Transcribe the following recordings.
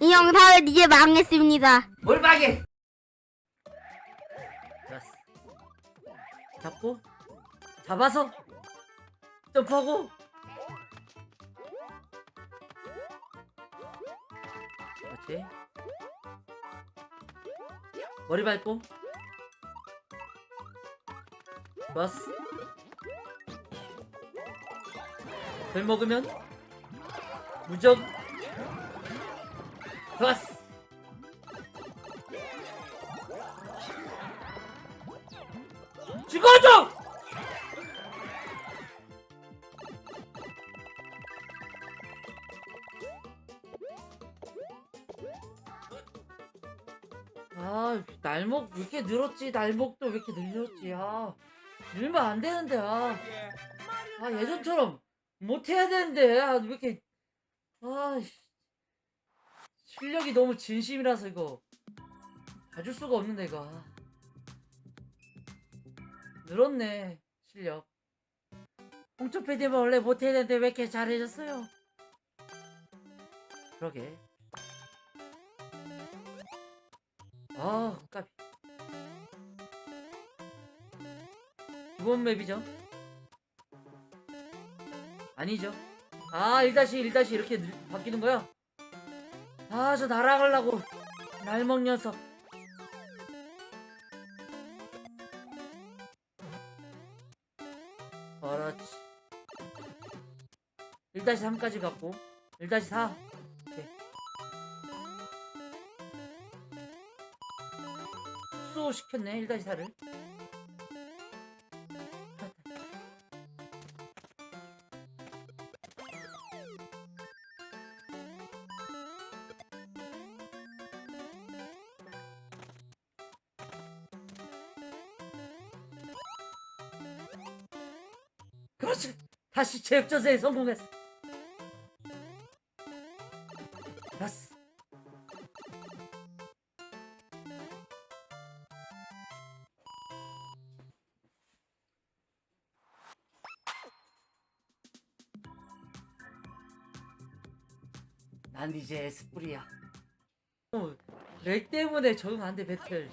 이 영상은 이제 망했습니다. 뭘 막해? 좋았어. 잡고 잡아서 점프하고 그렇지 머리 밟고 좋았어 별 먹으면 무적 좋았어 죽어줘! 아, 날목 왜 이렇게 늘었지? 날목도 왜 이렇게 늘렸지? 아, 늘면 안 되는데, 아. 아, 예전처럼 못 해야 되는데, 아, 왜 이렇게, 아, 씨. 실력이 너무 진심이라서 이거. 봐줄 수가 없는데, 이거. 아. 늘었네 실력 홍초 PD만 원래 못해야 되는데 왜 이렇게 잘해졌어요 그러게 아 까비 이번 맵이죠 아니죠 아 1다시 1다시 이렇게 늘- 바뀌는 거야 아 저 날아가려고. 날먹 녀석. 그렇지. 1-3까지 갔고. 1-4 오케이. 흡수 시켰네 1-4를 그렇지 다시 제역전세에 성공했어. 됐어. 난 이제 스프리야. 어, 렉 때문에 적응 안 돼 배틀.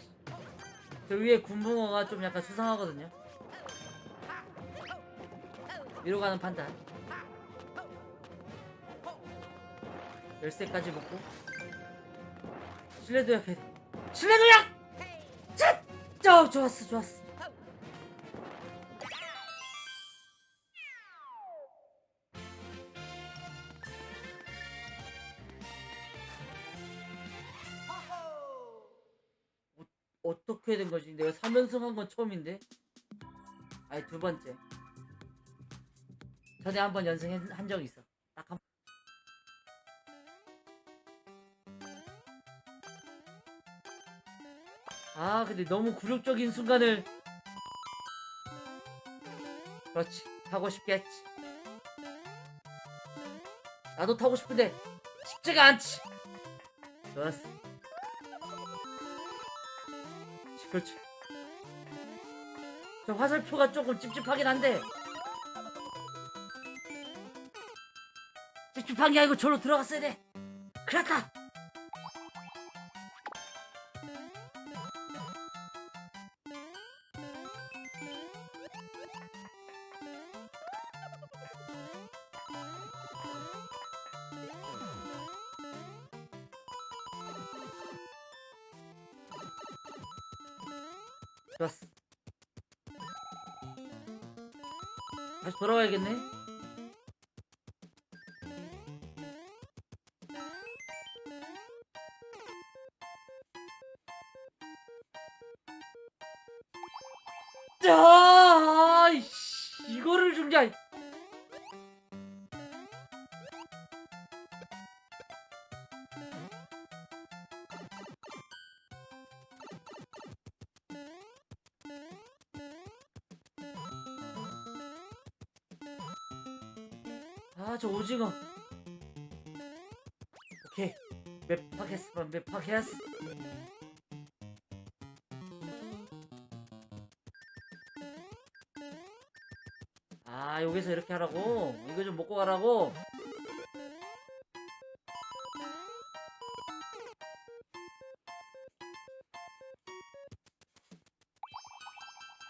저 위에 군붕어가 좀 약간 수상하거든요 위로 가는 판단 열쇠까지 먹고 돼 실내도약! 자! 자! 좋았어 좋았어 어, 어떻게 된 거지? 내가 3연승 한 건 처음인데? 아니 두 번째 전에 한 번 연승한 적 있어. 딱 한. 아, 근데 너무 굴욕적인 순간을. 그렇지. 타고 싶겠지. 나도 타고 싶은데 쉽지가 않지. 좋았어. 그렇지. 저 화살표가 조금 찝찝하긴 한데 찝찝한 게 아니고 저로 들어갔어야 돼. 그랬다. 좋았어. 다시 돌아와야겠네. 아 이씨, 이거를 준게 아, 저 오징어. 오케이. 맵 파켓스만 맵 파켓스. 아 여기서 이렇게 하라고? 이거 좀 먹고 가라고?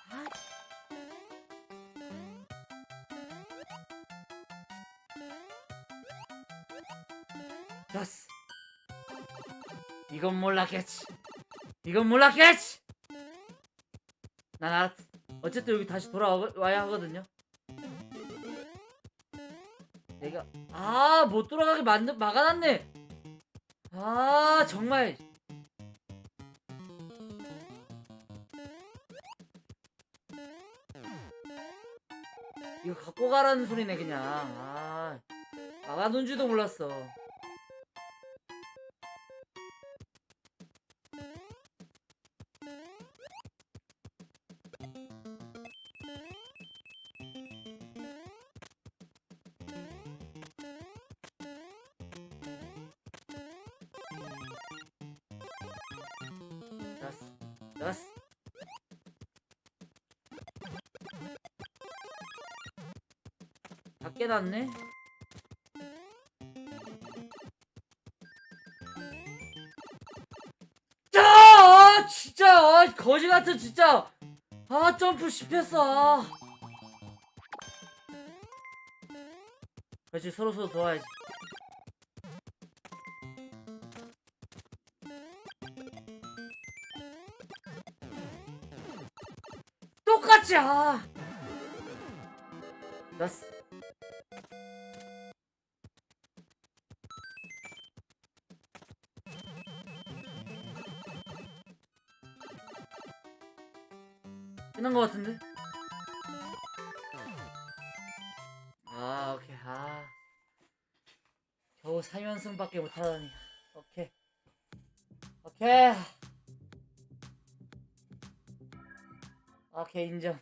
아, 이건 몰랐겠지 이건 몰랐겠지 난 알았 어쨌든 여기 다시 돌아와야 하거든요 내가 아못 돌아가게 만들 막아놨네. 아 정말. 이거 갖고 가라는 소리네 그냥. 아 막아놓은지도 몰랐어. 됐어. 됐어. 다 깨놨네? 자! 아, 진짜! 아, 거지 같은 진짜! 아, 점프 씹혔어! 아. 그렇지, 서로서로 도와야지. 똑같이, 아! 됐어. 끝난 것 같은데? 아 오케이 아 겨우 3연승밖에 못하다니 오케이 오케이 오케이 인정